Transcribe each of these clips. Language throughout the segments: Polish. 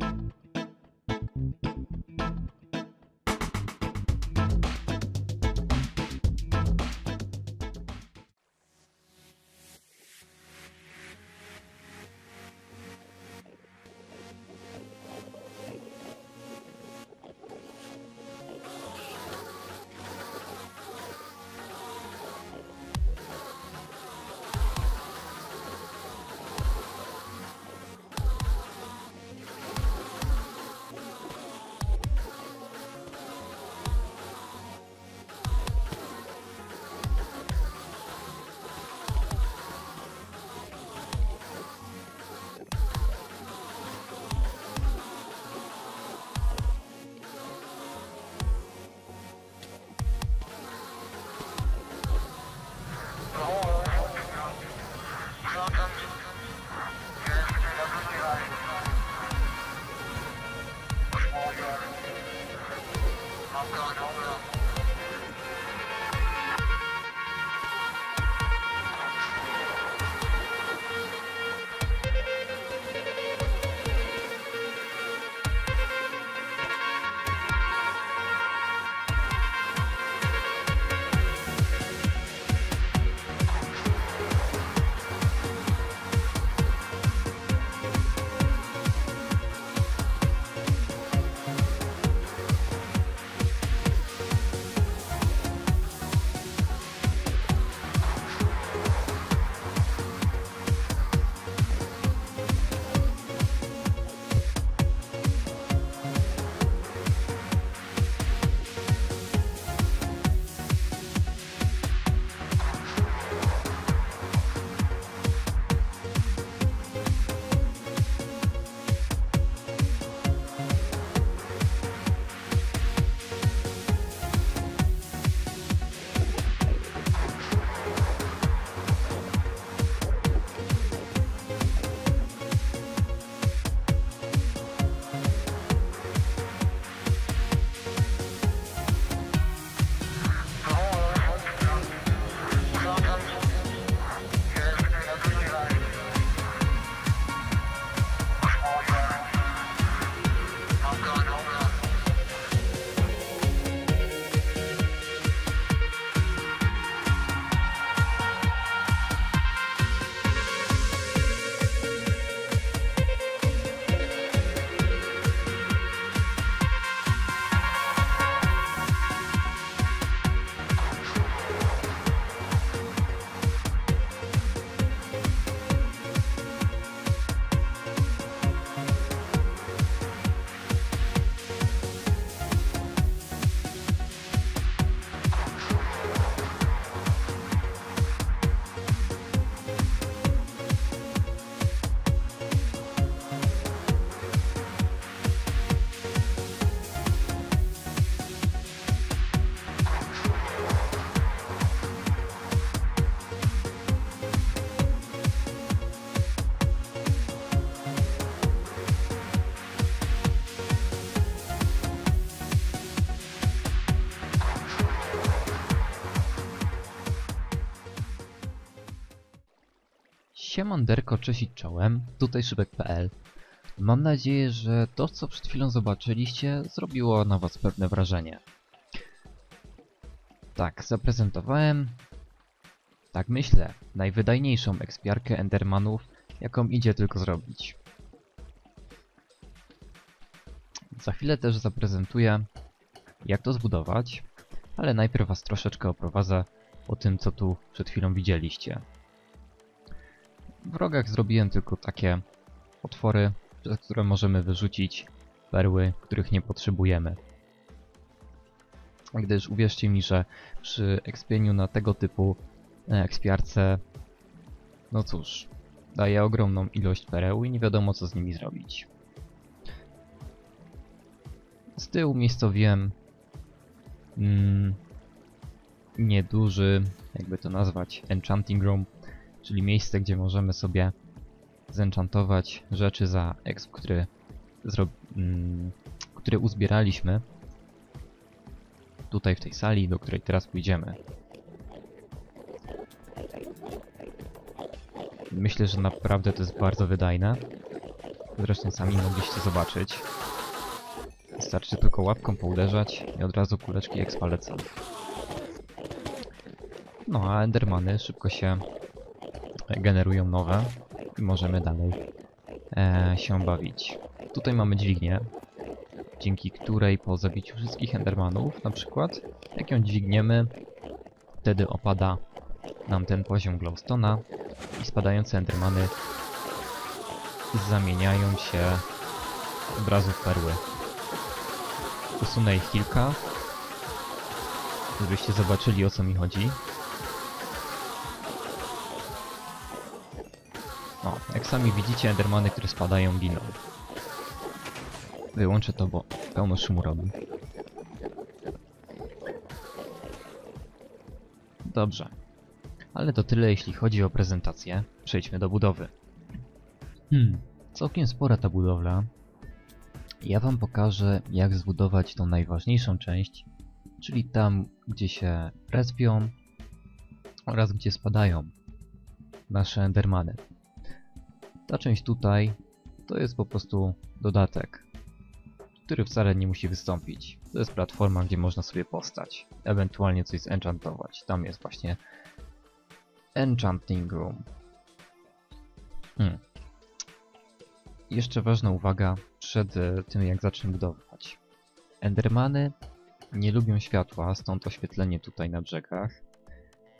Thank you. Siemanderko, cześć czołem, tutaj Szybek.pl Mam nadzieję, że to co przed chwilą zobaczyliście zrobiło na was pewne wrażenie. Tak, zaprezentowałem, tak myślę, najwydajniejszą ekspiarkę Endermanów, jaką idzie tylko zrobić. Za chwilę też zaprezentuję, jak to zbudować, ale najpierw was troszeczkę oprowadzę o tym, co tu przed chwilą widzieliście. W rogach zrobiłem tylko takie otwory, przez które możemy wyrzucić perły, których nie potrzebujemy. Gdyż uwierzcie mi, że przy ekspieniu na tego typu e, ekspiarce, no cóż, daje ogromną ilość pereł i nie wiadomo co z nimi zrobić. Z tyłu miejscowiłem mm, nieduży, jakby to nazwać, enchanting room, czyli miejsce, gdzie możemy sobie zenchantować rzeczy za exp, który, mm, który uzbieraliśmy tutaj w tej sali, do której teraz pójdziemy. Myślę, że naprawdę to jest bardzo wydajne. Zresztą sami mogliście zobaczyć. Wystarczy tylko łapką pouderzać i od razu kuleczki expa lecą. No a endermany szybko się generują nowe i możemy dalej e, się bawić. Tutaj mamy dźwignię, dzięki której po zabiciu wszystkich endermanów, na przykład, jak ją dźwigniemy, wtedy opada nam ten poziom glowstona i spadające endermany zamieniają się od razu w perły. Usunę ich kilka, żebyście zobaczyli o co mi chodzi. Jak sami widzicie, endermany, które spadają, giną. Wyłączę to, bo pełno szumu robi. Dobrze. Ale to tyle, jeśli chodzi o prezentację. Przejdźmy do budowy. Hmm, całkiem spora ta budowla. Ja wam pokażę, jak zbudować tą najważniejszą część, czyli tam, gdzie się respią oraz gdzie spadają nasze endermany. Ta część tutaj to jest po prostu dodatek, który wcale nie musi wystąpić. To jest platforma, gdzie można sobie postać, ewentualnie coś zenchantować. Tam jest właśnie Enchanting Room. Hmm. Jeszcze ważna uwaga przed e, tym, jak zacznę budować. Endermany nie lubią światła, stąd oświetlenie tutaj na brzegach.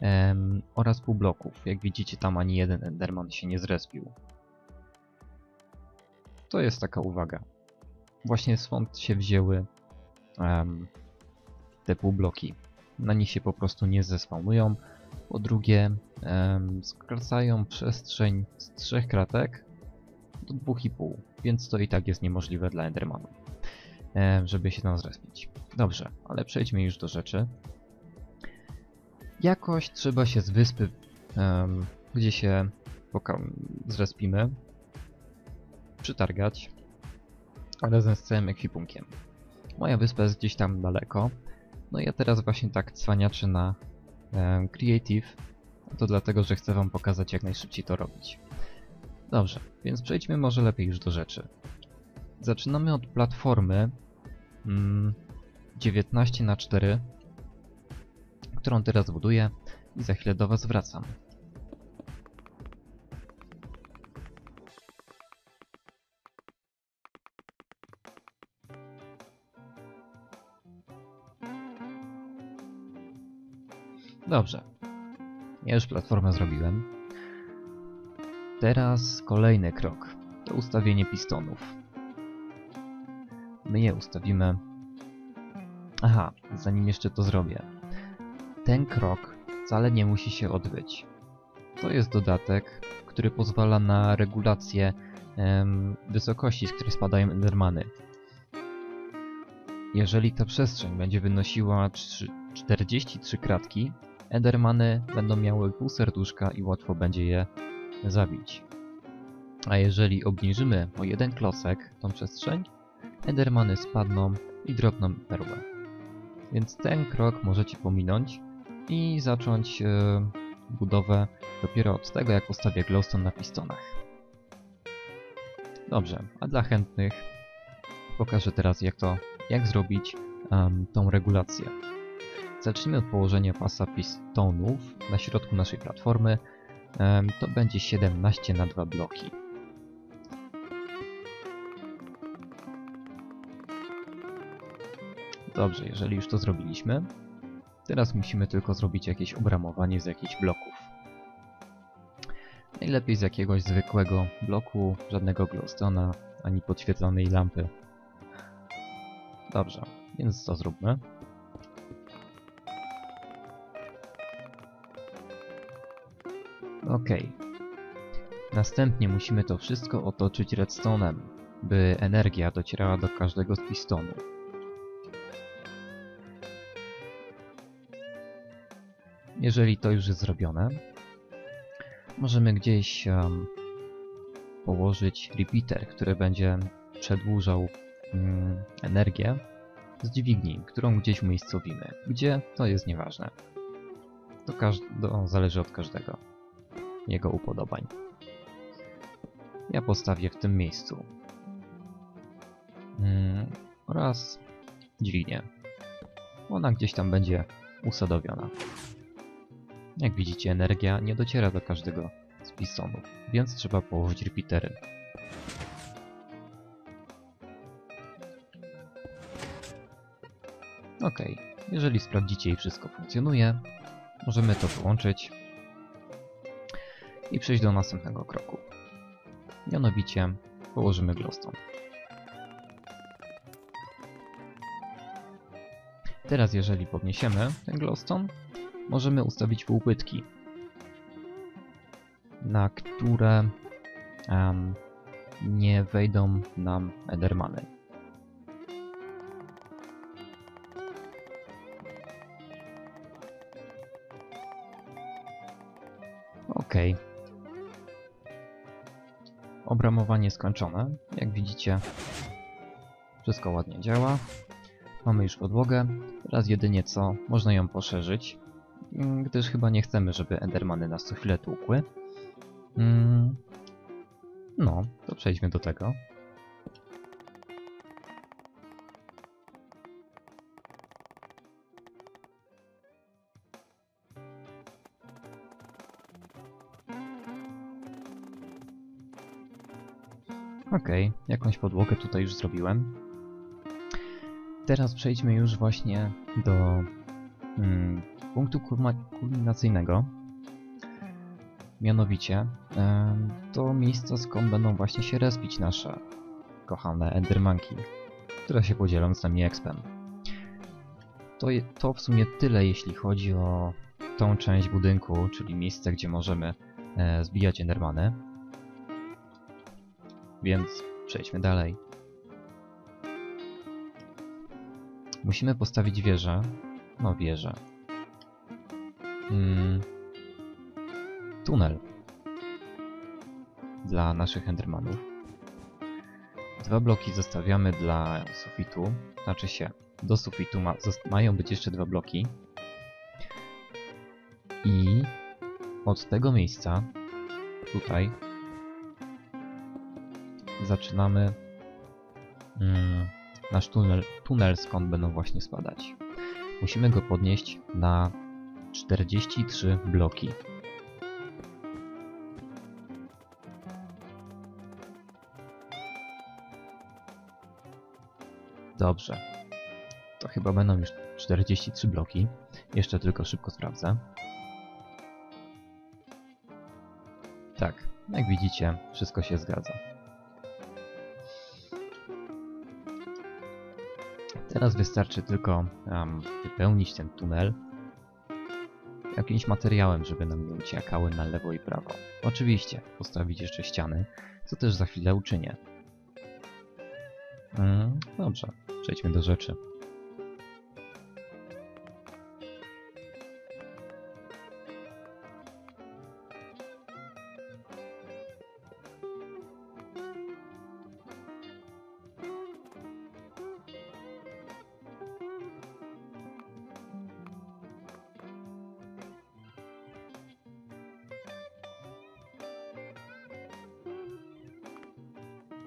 Em, oraz półbloków. Jak widzicie, tam ani jeden Enderman się nie zrespił. To jest taka uwaga. Właśnie stąd się wzięły em, te półbloki. Na nich się po prostu nie zespawnują. Po drugie, em, skracają przestrzeń z trzech kratek do 2,5, więc to i tak jest niemożliwe dla Endermanów, em, żeby się tam zrespić. Dobrze, ale przejdźmy już do rzeczy. Jakoś trzeba się z wyspy, em, gdzie się zrespimy, przytargać razem z całym ekwipunkiem. Moja wyspa jest gdzieś tam daleko, no i ja teraz właśnie tak cwaniaczę na em, Creative, to dlatego, że chcę wam pokazać jak najszybciej to robić. Dobrze, więc przejdźmy może lepiej już do rzeczy. Zaczynamy od platformy mm, 19 na 4 którą teraz buduję i za chwilę do was wracam. Dobrze. Ja już platformę zrobiłem. Teraz kolejny krok. To ustawienie pistonów. My je ustawimy... Aha, zanim jeszcze to zrobię. Ten krok wcale nie musi się odbyć. To jest dodatek, który pozwala na regulację em, wysokości, z której spadają endermany. Jeżeli ta przestrzeń będzie wynosiła trzy- 43 kratki, endermany będą miały pół serduszka i łatwo będzie je zabić. A jeżeli obniżymy o jeden klocek tą przestrzeń, endermany spadną i dropną perłę. Więc ten krok możecie pominąć i zacząć e, budowę dopiero od tego, jak ustawię glowstone na pistonach. Dobrze, a dla chętnych pokażę teraz, jak to, jak zrobić em, tą regulację. Zacznijmy od położenia pasa pistonów na środku naszej platformy. To będzie 17 na 2 bloki. Dobrze, jeżeli już to zrobiliśmy, teraz musimy tylko zrobić jakieś obramowanie z jakichś bloków. Najlepiej z jakiegoś zwykłego bloku, żadnego glowstona, ani podświetlonej lampy. Dobrze, więc to zróbmy. Ok. Następnie musimy to wszystko otoczyć redstone'em, by energia docierała do każdego z pistonów. Jeżeli to już jest zrobione, możemy gdzieś em, położyć repeater, który będzie przedłużał mm, energię z dźwigni, którą gdzieś umiejscowimy. Gdzie? To jest nieważne. To, to zależy od każdego. Jego upodobań. Ja postawię w tym miejscu. oraz dźwignię. Ona gdzieś tam będzie usadowiona. Jak widzicie, energia nie dociera do każdego z pistonów, więc trzeba położyć repeatery. Ok, jeżeli sprawdzicie i wszystko funkcjonuje, możemy to połączyć i przejść do następnego kroku. Mianowicie położymy glowstone. Teraz jeżeli podniesiemy ten glowstone, możemy ustawić półpytki, na które em, nie wejdą nam Endermany. Obramowanie skończone. Jak widzicie, wszystko ładnie działa. Mamy już podłogę. Teraz jedynie co, można ją poszerzyć, mm, gdyż chyba nie chcemy, żeby Endermany nas co chwilę tłukły. Mm, No, to przejdźmy do tego. Okej, jakąś podłogę tutaj już zrobiłem. Teraz przejdźmy już właśnie do mm, punktu kulminacyjnego. Mianowicie em, do miejsca, skąd będą właśnie się respić nasze kochane Endermanki, które się podzielą z nami expem. To, to w sumie tyle, jeśli chodzi o tą część budynku, czyli miejsce, gdzie możemy e, zbijać Endermany. Więc przejdźmy dalej. Musimy postawić wieżę. No, wieżę. Mm. Tunel. Dla naszych Endermanów. Dwa bloki zostawiamy dla sufitu. Znaczy się, do sufitu ma, mają być jeszcze dwa bloki. I od tego miejsca, tutaj, zaczynamy mm, nasz tunel, tunel, skąd będą właśnie spadać. Musimy go podnieść na 43 bloki. Dobrze. To chyba będą już 43 bloki. Jeszcze tylko szybko sprawdzę. Tak, jak widzicie, wszystko się zgadza. Teraz wystarczy tylko um, wypełnić ten tunel jakimś materiałem, żeby nam nie uciekały na lewo i prawo. Oczywiście postawić jeszcze ściany, co też za chwilę uczynię. Mm, dobrze, przejdźmy do rzeczy.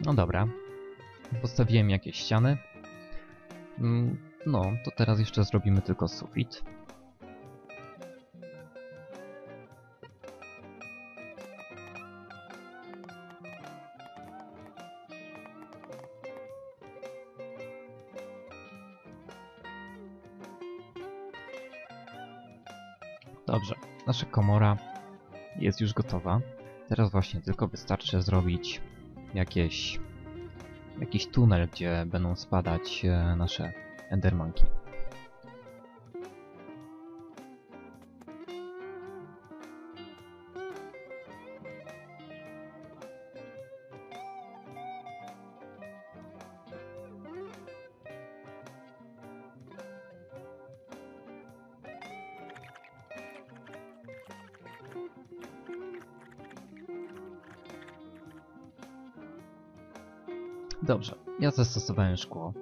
No dobra. Postawiłem jakieś ściany. Mm, No, to teraz jeszcze zrobimy tylko sufit. Dobrze, nasza komora jest już gotowa. Teraz właśnie tylko wystarczy zrobić jakieś, jakiś tunel, gdzie będą spadać e, nasze endermanki. Ja zastosowałem szkło.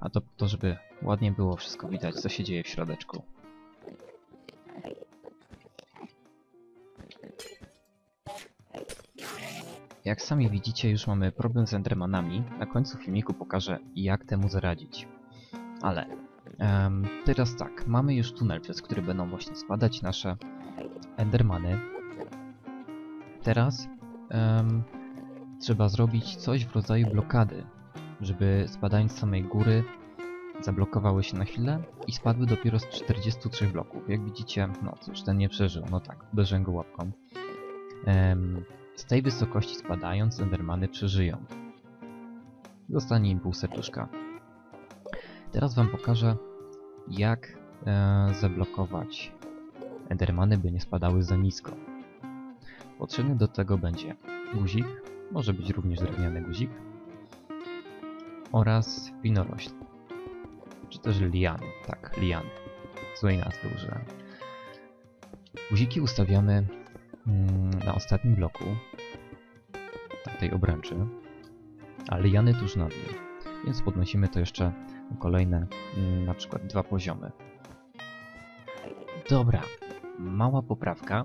A to to, żeby ładnie było wszystko widać, co się dzieje w środeczku. jak sami widzicie, już mamy problem z Endermanami. Na końcu filmiku pokażę, jak temu zaradzić. Ale em, teraz tak, mamy już tunel, przez który będą właśnie spadać nasze Endermany. Teraz em, trzeba zrobić coś w rodzaju blokady, żeby spadając z samej góry zablokowały się na chwilę i spadły dopiero z 43 bloków. Jak widzicie, no cóż, ten nie przeżył, no tak, uderzyłem go łapką. Em, z tej wysokości spadając, Endermany przeżyją. Dostanie im pół serduszka. Teraz wam pokażę, jak e, zablokować Endermany, by nie spadały za nisko. Potrzebny do tego będzie guzik, może być również drewniany guzik, oraz winorośl, czy też liany, tak, liany, złej nazwy użyłem. Guziki ustawiamy mm, na ostatnim bloku, tej obręczy, a liany tuż nad nim, więc podnosimy to jeszcze kolejne, mm, na przykład dwa poziomy. Dobra, mała poprawka.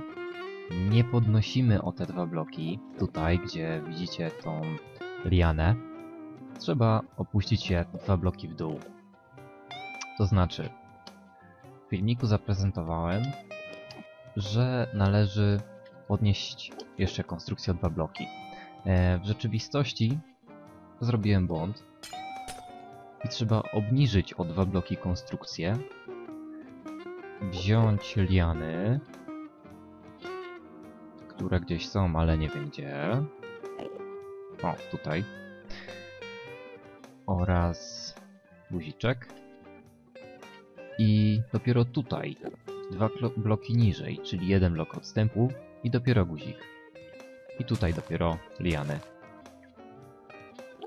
Nie podnosimy o te dwa bloki, tutaj, gdzie widzicie tą lianę. Trzeba opuścić je dwa bloki w dół. To znaczy, w filmiku zaprezentowałem, że należy podnieść jeszcze konstrukcję o dwa bloki. E, w rzeczywistości zrobiłem błąd i trzeba obniżyć o dwa bloki konstrukcję, wziąć liany, które gdzieś są, ale nie wiem gdzie. O, tutaj. Oraz guziczek. I dopiero tutaj, dwa bloki niżej, czyli jeden blok odstępu i dopiero guzik. I tutaj dopiero liany.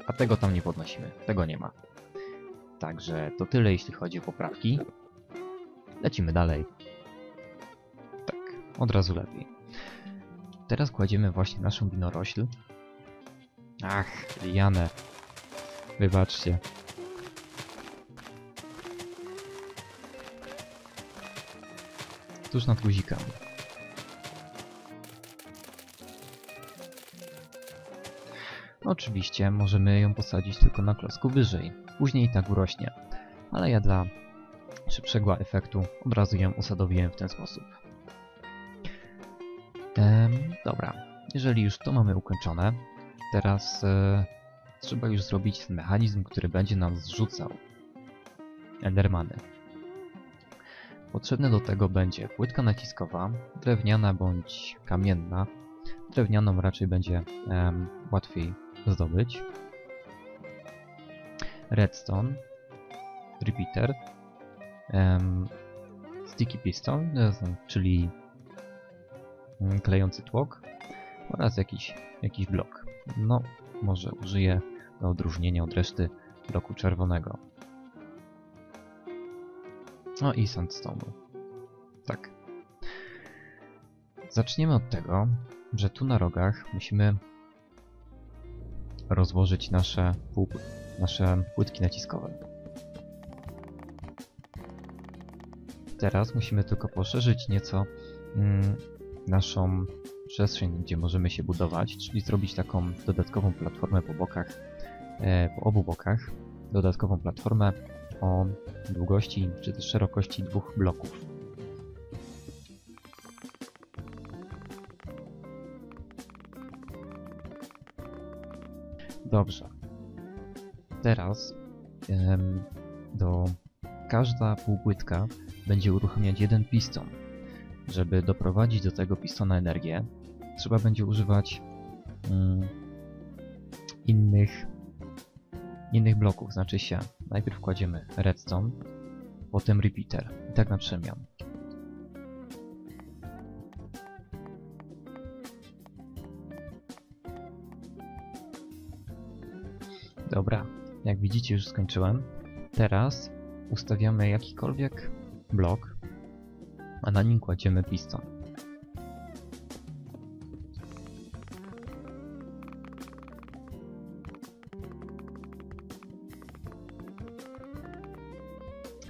A tego tam nie podnosimy, tego nie ma. Także to tyle jeśli chodzi o poprawki. Lecimy dalej. Tak, od razu lepiej. Teraz kładziemy właśnie naszą winorośl. Ach, lianę. Wybaczcie. Tuż nad guzikami. Oczywiście możemy ją posadzić tylko na klocku wyżej. Później tak urośnie. Ale ja dla szybszego efektu od razu ją usadowiłem w ten sposób. Dobra, jeżeli już to mamy ukończone, teraz e, trzeba już zrobić ten mechanizm, który będzie nam zrzucał Endermany. Potrzebne do tego będzie płytka naciskowa, drewniana bądź kamienna. Drewnianą raczej będzie em, łatwiej zdobyć. Redstone, repeater, em, sticky piston, e, czyli klejący tłok oraz jakiś, jakiś blok. No, może użyję do odróżnienia od reszty bloku czerwonego. No i sandstone. Tak. Zaczniemy od tego, że tu na rogach musimy rozłożyć nasze, nasze płytki naciskowe. Teraz musimy tylko poszerzyć nieco mm, naszą przestrzeń, gdzie możemy się budować, czyli zrobić taką dodatkową platformę po bokach, e, po obu bokach, dodatkową platformę o długości czy też szerokości dwóch bloków. Dobrze. Teraz do każda półpłytka będzie uruchamiać jeden piston. Żeby doprowadzić do tego pistona energię, trzeba będzie używać mm, innych innych bloków, znaczy się najpierw kładziemy redstone, potem repeater i tak na przemian. Dobra, jak widzicie już skończyłem. Teraz ustawiamy jakikolwiek blok, a na nim kładziemy piston.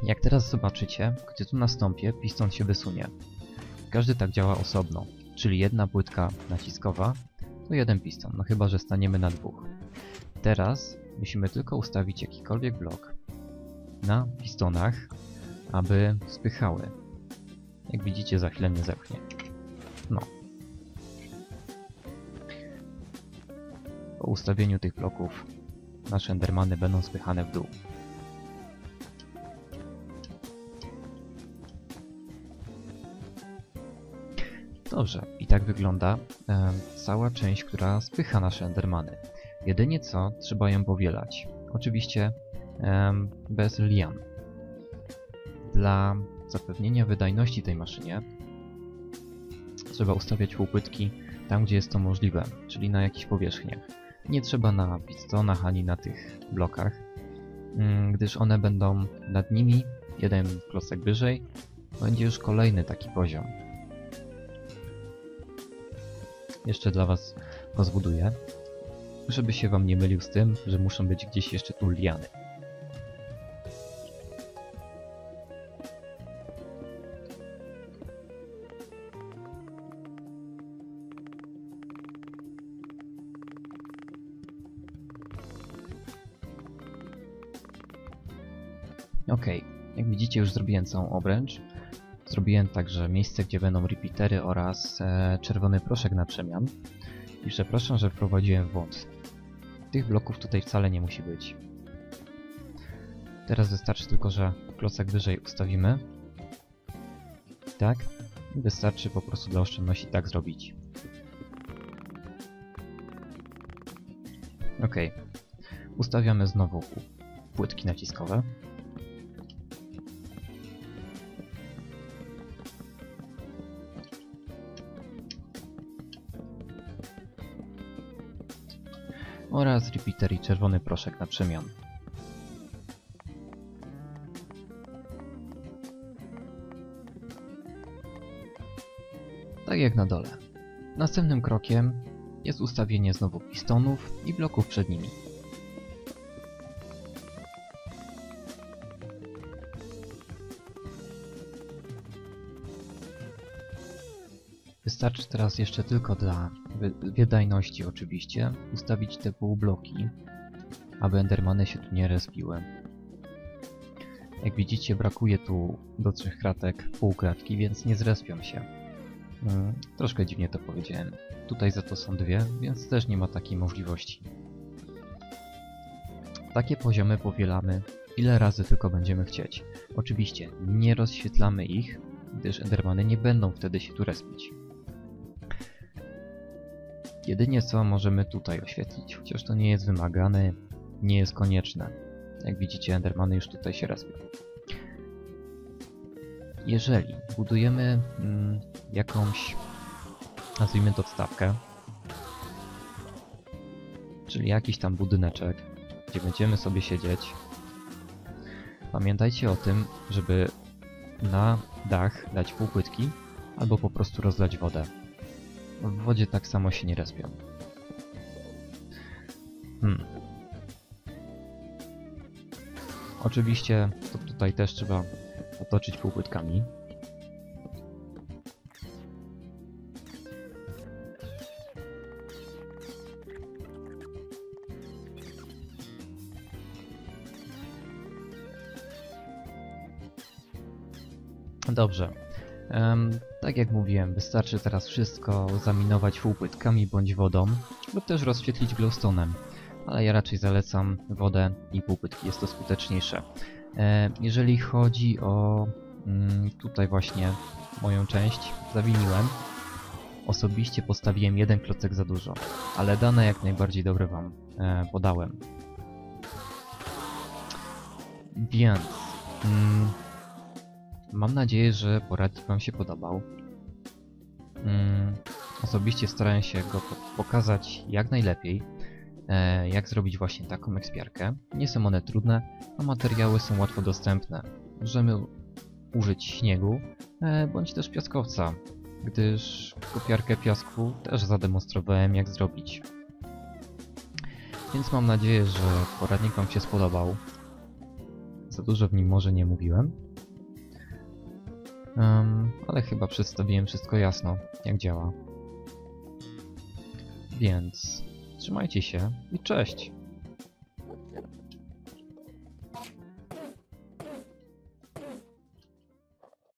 Jak teraz zobaczycie, gdy tu nastąpię, piston się wysunie. Każdy tak działa osobno, czyli jedna płytka naciskowa to jeden piston, no chyba, że staniemy na dwóch. Teraz musimy tylko ustawić jakikolwiek blok na pistonach, aby spychały. Jak widzicie, za chwilę mnie zepchnie. No. Po ustawieniu tych bloków nasze endermany będą spychane w dół. Dobrze, i tak wygląda e, cała część, która spycha nasze endermany. Jedynie co, trzeba ją powielać. Oczywiście e, bez lian. Dla zapewnienia wydajności tej maszynie trzeba ustawiać półpytki tam, gdzie jest to możliwe, czyli na jakichś powierzchniach. Nie trzeba na pistonach ani na tych blokach, mm, gdyż one będą nad nimi, jeden klocek wyżej, będzie już kolejny taki poziom. Jeszcze dla Was go zbuduję, żeby się Wam nie mylił z tym, że muszą być gdzieś jeszcze tu liany. Ok, jak widzicie już zrobiłem całą obręcz. Zrobiłem także miejsce, gdzie będą repeatery oraz e, czerwony proszek na przemian. I przepraszam, że wprowadziłem błąd. Tych bloków tutaj wcale nie musi być. Teraz wystarczy tylko, że klocek wyżej ustawimy. Tak. I wystarczy po prostu dla oszczędności tak zrobić. Ok. Ustawiamy znowu płytki naciskowe. Oraz repeater i czerwony proszek na przemian. Tak jak na dole. Następnym krokiem jest ustawienie znowu pistonów i bloków przed nimi. Wystarczy teraz jeszcze tylko dla wydajności oczywiście ustawić te półbloki, aby endermany się tu nie respiły. Jak widzicie brakuje tu do trzech kratek pół kratki, więc nie zrespią się. Hmm, troszkę dziwnie to powiedziałem. Tutaj za to są dwie, więc też nie ma takiej możliwości. Takie poziomy powielamy ile razy tylko będziemy chcieć. Oczywiście nie rozświetlamy ich, gdyż endermany nie będą wtedy się tu respić. Jedynie co możemy tutaj oświetlić, chociaż to nie jest wymagane, nie jest konieczne. Jak widzicie, Endermany już tutaj się respią. Jeżeli budujemy mm, jakąś, nazwijmy to wstawkę, czyli jakiś tam budyneczek, gdzie będziemy sobie siedzieć, pamiętajcie o tym, żeby na dach dać półpłytki albo po prostu rozlać wodę. W wodzie tak samo się nie respią. Hmm. Oczywiście to tutaj też trzeba otoczyć półpłytkami. Dobrze. Um, tak jak mówiłem, wystarczy teraz wszystko zaminować półpłytkami bądź wodą, lub też rozświetlić glowstone'em, ale ja raczej zalecam wodę i półpłytki, jest to skuteczniejsze. E, jeżeli chodzi o mm, tutaj właśnie moją część, zawiniłem. Osobiście postawiłem jeden klocek za dużo, ale dane jak najbardziej dobre Wam e, podałem. Więc... Mm, Mam nadzieję, że poradnik Wam się podobał. Mm, osobiście starałem się go pokazać jak najlepiej, e, jak zrobić właśnie taką ekspiarkę. Nie są one trudne, a materiały są łatwo dostępne. Możemy użyć śniegu, e, bądź też piaskowca, gdyż kopiarkę piasku też zademonstrowałem jak zrobić. Więc mam nadzieję, że poradnik Wam się spodobał. Za dużo w nim może nie mówiłem, Um, ale chyba przedstawiłem wszystko jasno, jak działa. Więc trzymajcie się i cześć!